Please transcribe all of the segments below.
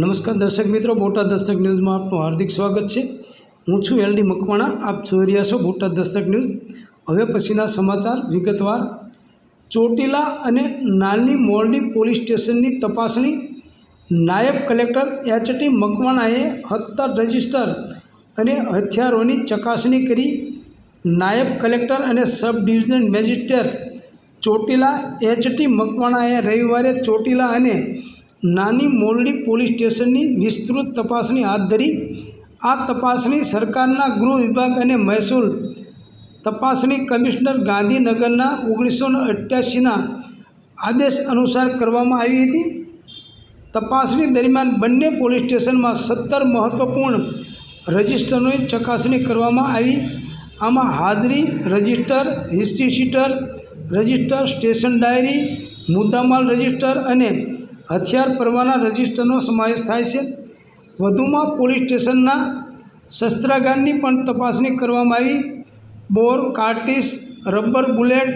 નમસ્કાર દર્શક મિત્રો, બોટાદ દસ્તક ન્યૂઝમાં આપનું હાર્દિક સ્વાગત છે. હું છું એલડી મકવાણા, આપ જોઈ રહ્યા છો બોટાદ દસ્તક ન્યૂઝ. હવે પછીના સમાચાર વિગતવાર. ચોટીલા અને નાની મોરડી પોલીસ સ્ટેશનની તપાસણી. નાયબ કલેક્ટર એચ ટી મકવાણાએ હત્યા રજિસ્ટર અને હથિયારોની ચકાસણી કરી. નાયબ કલેક્ટર અને sub divisional magistrate Chotila H T મકવાણાએ રવિવારે ચોટીલા અને નાની મોરડી પોલીસ સ્ટેશનની વિસ્તૃત તપાસણી હાથ ધરી, આ તપાસણી સરકારના ગૃહ વિભાગ અને મહેસૂલ તપાસણી કમિશનર ગાંધીનગરના ઓગણીસો અઠ્યાસીના આદેશ અનુસાર કરવામાં આવી હતી. તપાસણી દરમિયાન બંને પોલીસ સ્ટેશનમાં સત્તર મહત્ત્વપૂર્ણ રજિસ્ટરોની ચકાસણી કરવામાં આવી. આમાં હાજરી, register, history sheeter, register, station diary, મુદ્દામાલ રજિસ્ટર અને હથિયાર પરવાના રજિસ્ટરનો સમાવેશ થાય છે. વધુમાં પોલીસ સ્ટેશનના શસ્ત્રાગારની પણ તપાસણી કરવામાં આવી. Bore, કાર્ટિસ, rubber bullet,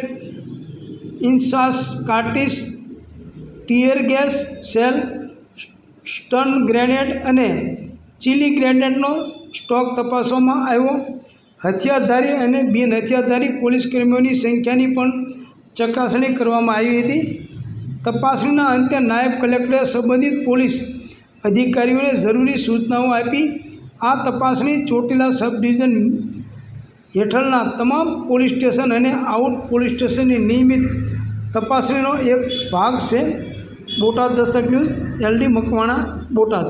ઇન્સાસ કાર્ટિસ, tear gas, shell, stun grenade અને ચીલી ગ્રેનેડનો સ્ટોક તપાસવામાં આવ્યો. હથિયારધારી અને બિન હથિયારધારી પોલીસ કર્મીઓની સંખ્યાની પણ ચકાસણી કરવામાં આવી હતી. તપાસણીના અંતે નાયબ કલેક્ટરે સંબંધિત પોલીસ અધિકારીઓને જરૂરી સૂચનાઓ આપી આ તપાસણી ચોટીલા સબ ડિવિઝન હેઠળના તમામ પોલીસ સ્ટેશન અને આઉટ પોલીસ સ્ટેશનની નિયમિત તપાસણીનો એક ભાગ છે Botad Dastak news, L D Makwana, Botad.